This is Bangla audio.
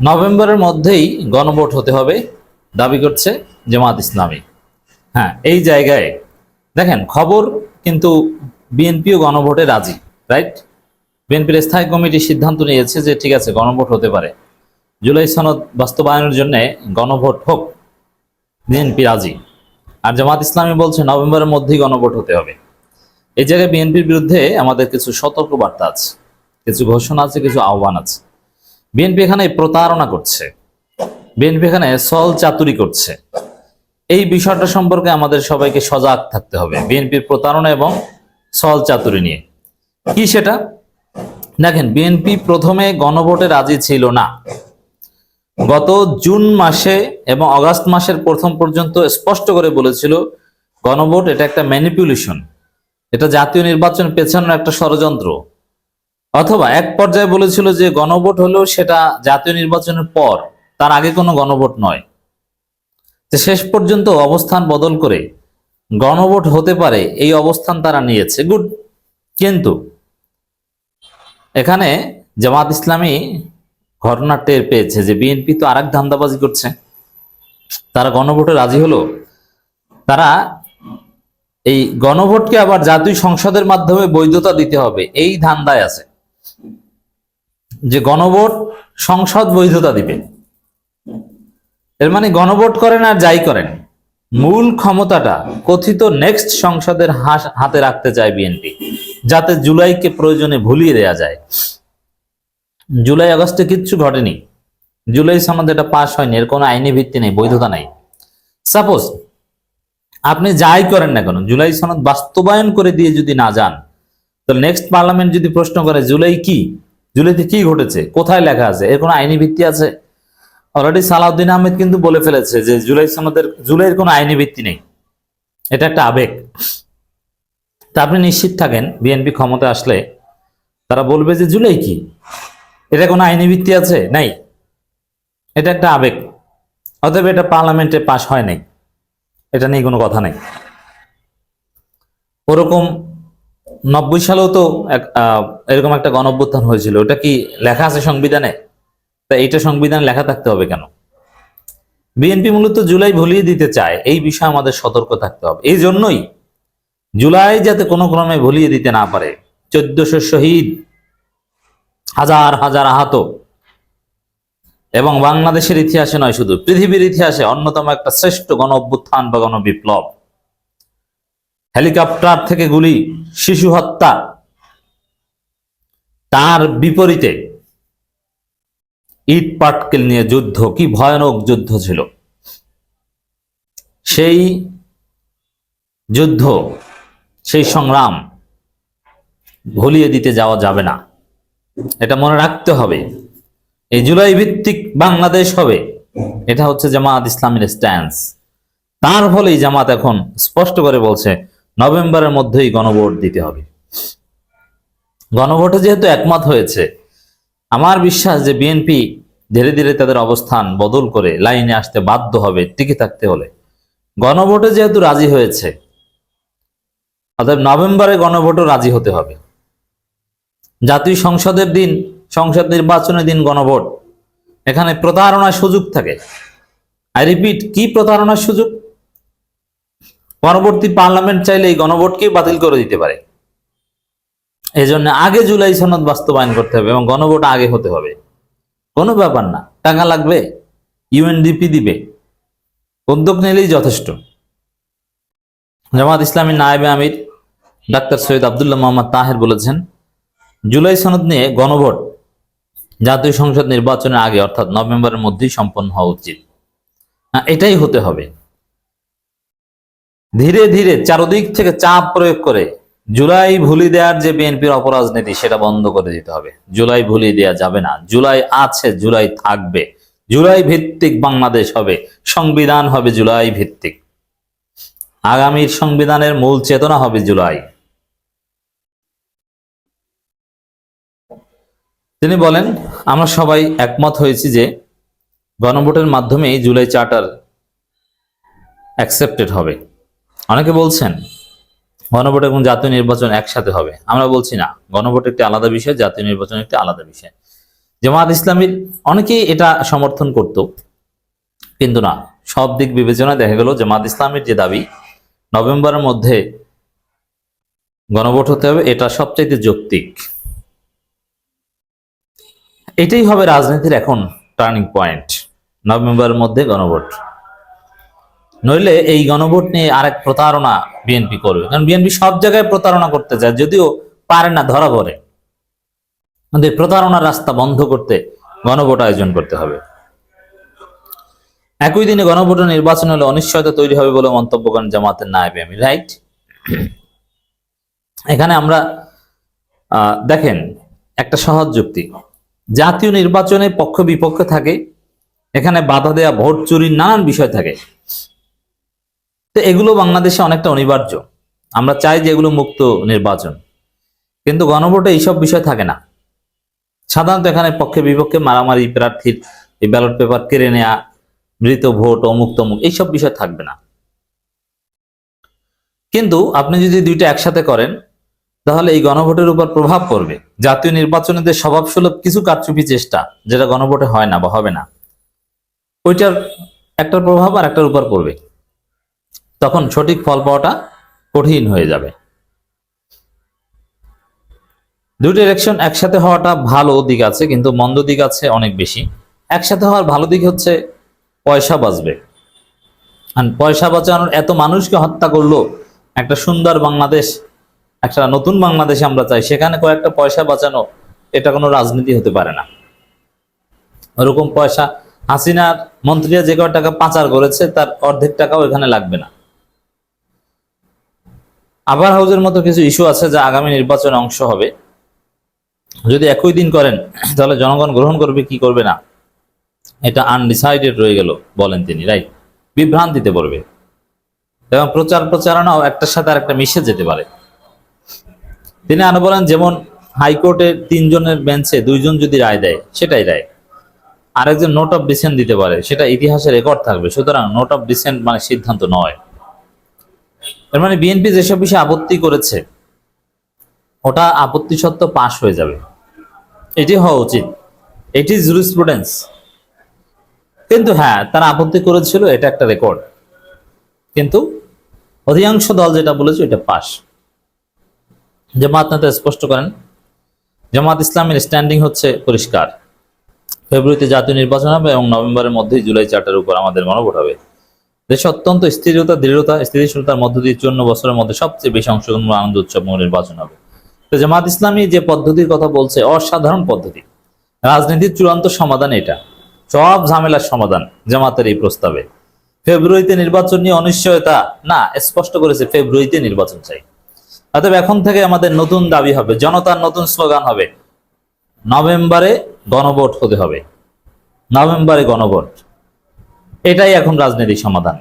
নভেম্বরের মধ্যেই গণভোট হতে হবে। দাবি করছে জামাত ইসলামী। হ্যাঁ এই জায়গায় দেখেন, খবর কিন্তু বিএনপিও গণভোটে রাজি, রাইট? বিএনপির স্থায়ী কমিটি সিদ্ধান্ত নিয়েছে যে ঠিক আছে, গণভোট হতে পারে। জুলাই সনদ বাস্তবায়নের জন্য গণভোট হোক, বিএনপি রাজি। আর জামাত ইসলামী বলছে নভেম্বরের মধ্যেই গণভোট হতে হবে। এই জায়গায় বিএনপির বিরুদ্ধে আমাদের কিছু সতর্ক বার্তা আছে, কিছু ঘোষণা আছে, কিছু আহ্বান আছে। বিএনপি এখানে প্রতারণা করছে। বিএনপি এখানে সল চাতুরি করছে। এই বিষয়টা সম্পর্কে আমাদের সবাইকে সজাগ থাকতে হবে বিএনপির প্রতারণা এবং সল চাতুরি নিয়ে। কি সেটা? দেখেন, বিএনপি প্রথমে গণভোটে রাজি ছিল না। গত জুন মাসে এবং অগাস্ট মাসের প্রথম পর্যন্ত স্পষ্ট করে বলেছিল, গণভোট এটা একটা ম্যানিপুলেশন। এটা জাতীয় নির্বাচন পেছানোর একটা ষড়যন্ত্র। অথবা এক পর্যায়ে বলেছিল যে গণভোট হলেও সেটা জাতীয় নির্বাচনের পর, তার আগে কোনো গণভোট নয়। শেষ পর্যন্ত অবস্থান বদল করে গণভোট হতে পারে এই অবস্থান তারা নিয়েছে। গুড। কিন্তু এখানে জামাত ইসলামী ঘটনা টের পেয়েছে যে বিএনপি তো আরেক ধান্দাবাজি করছে। তারা গণভোটে রাজি হলো। তারা এই গণভোটকে আবার জাতীয় সংসদের মাধ্যমে বৈধতা দিতে হবে, এই ধান্দায় আছে। যে গণভোট সংসদ বৈধতা দিবে। এর মানে গণভোট করেন আর যাই করেন। মূল ক্ষমতাটা কথিত নেক্সট সংসদের হাতে রাখতে চায় বিএনপি, যাতে জুলাইকে প্রয়োজনে ভুলিয়ে দেয়া যায়। জুলাই, আগস্টে কিচ্ছু ঘটেনি। জুলাই সনদ এটা পাশ হয়নি, এর কোনো আইনি ভিত্তি নেই, বৈধতা নাই। সাপোজ আপনি যাই করেন না কেন, জুলাই সনদ বাস্তবায়ন করে দিয়ে যদি না যান তো নেক্সট পার্লামেন্ট যদি প্রশ্ন করে, জুলাই কি? জুলাইতে কি ঘটেছে? কোথায় লেখা আছে? এর কোনো আইনি ভিত্তি আছে? অলরেডি সালাউদ্দিন আহমেদ কিন্তু বলে ফেলেছে যে জুলাই সনদের, জুলাইয়ের কোনো আইনি ভিত্তি নেই। এটা একটা আবেগ। তা আপনি নিশ্চিত থাকেন বিএনপি ক্ষমতা আসলে তারা বলবে যে জুলাই কি? এটা কোনো আইনি ভিত্তি আছে? নাই। এটা একটা আবেগ। অতএব এটা পার্লামেন্টে পাশ হয় নাই। এটা নিয়ে কোনো কথা নেই। ওরকম নব্বই সালেও তো এরকম একটা গণঅভ্যুত্থান হয়েছিল। ওটা কি লেখা আছে সংবিধানে? তা এইটা সংবিধানে লেখা থাকতে হবে কেন? বিএনপি মূলত জুলাই ভুলিয়ে দিতে চায়। এই বিষয়ে আমাদের সতর্ক থাকতে হবে। এই জন্যই জুলাই যাতে কোনো ক্রমে ভুলিয়ে দিতে না পারে, চোদ্দশো শহীদ, হাজার হাজার আহত, এবং বাংলাদেশের ইতিহাসে নয় শুধু, পৃথিবীর ইতিহাসে অন্যতম একটা শ্রেষ্ঠ গণ অভ্যুত্থান বা গণ বিপ্লব হেলিকপ্টার থেকে গুলি, শিশু হত্যা। তার বিপরীতে ইট পাটকেল নিয়ে যুদ্ধ, কি ভয়ানক যুদ্ধ ছিল। সেই যুদ্ধ, সেই সংগ্রাম ভুলিয়ে দিতে যাওয়া যাবে না। এটা মনে রাখতে হবে। এই জুলাই ভিত্তিক বাংলাদেশ হবে। এটা হচ্ছে জামাত ইসলামের স্ট্যান্স তার ফলেই জামাত এখন স্পষ্ট করে বলছে নভেম্বরের মধ্যেই গণভোট দিতে হবে। গণভোটে যেহেতু একমত হয়েছে, আমার বিশ্বাস যে বিএনপি ধীরে ধীরে তাদের অবস্থান বদল করে লাইনে আসতে বাধ্য হবে টিকে থাকতে হলে। গণভোটে যেহেতু রাজি হয়েছে অর্থাৎ নভেম্বরে গণভোটও রাজি হতে হবে। জাতীয় সংসদের দিন, সংসদ নির্বাচনের দিন গণভোট, এখানে প্রতারণার সুযোগ থাকে। আই রিপিট, কি প্রতারণার সুযোগ? পরবর্তী পার্লামেন্ট চাইলে এই গণভোটকেই বাতিল করে দিতে পারে। এই জন্য আগে জুলাই সনদ বাস্তবায়ন করতে হবে এবং গণভোট আগে হতে হবে। কোনো ব্যাপার না টাকা লাগবে ইউএনডিপি দিবে উদ্যোগ নিলেই যথেষ্ট। জামাত ইসলামী নায়েবে আমির ডাক্তার সৈয়দ আবদুল্লাহ মোহাম্মদ তাহের বলেছেন জুলাই সনদ নিয়ে গণভোট জাতীয় সংসদ নির্বাচনের আগে অর্থাৎ নভেম্বরের মধ্যেই সম্পন্ন হওয়া উচিত। হ্যাঁ, এটাই হতে হবে। ধীরে ধীরে চারদিক থেকে চাপ প্রয়োগ করে জুলাই ভুলি দেওয়ার যে বিএনপির অপরাজনীতি, সেটা বন্ধ করে দিতে হবে। জুলাই ভুলিয়ে দেওয়া যাবে না। জুলাই আছে, জুলাই থাকবে। জুলাই ভিত্তিক বাংলাদেশ হবে, সংবিধান হবে জুলাই ভিত্তিক। আগামীর সংবিধানের মূল চেতনা হবে জুলাই। তিনি বলেন, আমরা সবাই একমত হয়েছি যে গণভোটের মাধ্যমেই জুলাই চার্টার অ্যাকসেপ্টেড হবে। অনেকে বলছেন, গণভোট এবং জাতীয় নির্বাচন একসাথে হবে। আমরা বলছি না, গণভোট একটি আলাদা বিষয়, জাতীয় নির্বাচন একটি আলাদা বিষয়। জামাত ইসলামীর অনেকেই এটা সমর্থন করত, কিন্তু না, সব দিক বিবেচনায় দেখা গেল জামাত ইসলামের যে দাবি, নভেম্বরের মধ্যে গণভোট হতে হবে, এটা সবচাইতে যৌক্তিক। এটাই হবে রাজনীতির এখন টার্নিং পয়েন্ট নভেম্বরের মধ্যে গণভোট। নইলে এই গণভোট নিয়ে আরেক প্রতারণা বিএনপি করবে। কারণ বিএনপি সব জায়গায় প্রতারণা করতে চায় যদিও পারে না ধরা পড়ে। এই প্রতারণার রাস্তা বন্ধ করতে গণভোট আয়োজন করতে হবে। একই দিনে গণভোট নির্বাচন হলে অনিশ্চয়তা তৈরি হবে বলে মন্তব্য করেন জামাতের নায়েব আমি রাইট? এখানে আমরা দেখেন একটা সহজ যুক্তি। জাতীয় নির্বাচনে পক্ষ বিপক্ষ থাকে, এখানে বাধা দেয়া, ভোট চুরির নানান বিষয় থাকে। তো এগুলো বাংলাদেশে অনেকটা অনিবার্য। আমরা চাই যে এগুলো মুক্ত নির্বাচন। কিন্তু গণভোটে এইসব বিষয় থাকে না। সাধারণত এখানে পক্ষে বিপক্ষে মারামারি, প্রার্থীর এই ব্যালট পেপার কেড়ে নেয়া, মৃত ভোট, অমুক তমুক, এইসব বিষয় থাকবে না। কিন্তু আপনি যদি দুইটা একসাথে করেন, তাহলে এই গণভোটের উপর প্রভাব পড়বে। জাতীয় নির্বাচনে যে স্বভাবসুলভ কিছু কারচুপি চেষ্টা, যেটা গণভোটে হয় না বা হবে না, ওইটার একটার প্রভাব আর একটার উপর পড়বে। তখন সঠিক ফল পাওয়াটা কঠিন হয়ে যাবে। দুটো ইলেকশন একসাথে হওয়াটা ভালো দিক আছে, কিন্তু মন্দ দিক আছে অনেক বেশি। একসাথে হওয়ার ভালো দিক হচ্ছে পয়সা বাঁচবে। পয়সা বাঁচানোর এত মানুষকে হত্যা করল, একটা সুন্দর বাংলাদেশ, একটা নতুন বাংলাদেশ আমরা চাই, সেখানে কয়েকটা পয়সা বাঁচানো, এটা কোনো রাজনীতি হতে পারে না। ওরকম পয়সা হাসিনার মন্ত্রীরা যে কয় টাকা পাচার করেছে, তার অর্ধেক টাকাও এখানে লাগবে না। আবার হাউজের মতো কিছু ইস্যু আছে যা আগামী নির্বাচনে অংশ হবে। যদি একই দিন করেন, তাহলে জনগণ গ্রহণ করবে, কি করবে না? এটা আনডিসাইডেড রয়ে গেল, বলেন তিনি রাইট বিভ্রান্তিতে পড়বে। এবং প্রচার প্রচারণাও একটার সাথে আর একটা মিশে যেতে পারে। তিনি আরও বলেন, যেমন হাইকোর্টের তিনজনের বেঞ্চে দুইজন যদি রায় দেয়, সেটাই রায়। আরেকজন নোট অফ ডিসেন্ট দিতে পারে, সেটা ইতিহাসে রেকর্ড থাকবে। সুতরাং নোট অফ ডিসেন্ট মানে সিদ্ধান্ত নয়। এর মানে বিএনপি যেসব বিষয়ে আপত্তি করেছে, ওটা আপত্তি সত্ত্বেও পাশ হয়ে যাবে। এটি হওয়া উচিত। এটি জুরিসপ্রুডেন্স কিন্তু হ্যাঁ তারা আপত্তি করেছিল, এটা একটা রেকর্ড কিন্তু অধিকাংশ দল যেটা বলেছে, এটা পাস জামাত নেতা স্পষ্ট করেন, জামাত ইসলামের স্ট্যান্ডিং হচ্ছে পরিষ্কার। ফেব্রুয়ারিতে জাতীয় নির্বাচন হবে এবং নভেম্বরের মধ্যেই জুলাই চারটার উপর আমাদের মনোভোট হবে। দেশে অত্যন্ত স্থিরতা, দৃঢ়তা, স্থিতিশীলতার মধ্য দিয়ে চুয়ান্ন বছরের মধ্যে সবচেয়ে বেশি অংশগ্রহণ আনন্দ উৎসব নির্বাচন হবে। তো জামাত ইসলামী যে পদ্ধতির কথা বলছে, অসাধারণ পদ্ধতি। রাজনীতির চূড়ান্ত সমাধান এটা। সব ঝামেলার সমাধান জামাতের এই প্রস্তাবে। ফেব্রুয়ারিতে নির্বাচন নিয়ে অনিশ্চয়তা? না, স্পষ্ট করেছে ফেব্রুয়ারিতে নির্বাচন চাই। অতএব এখন থেকে আমাদের নতুন দাবি হবে, জনতার নতুন স্লোগান হবে, নভেম্বরে গণভোট হতে হবে। নভেম্বরে গণভোট। এটাই এখন রাজনীতির সমাধান।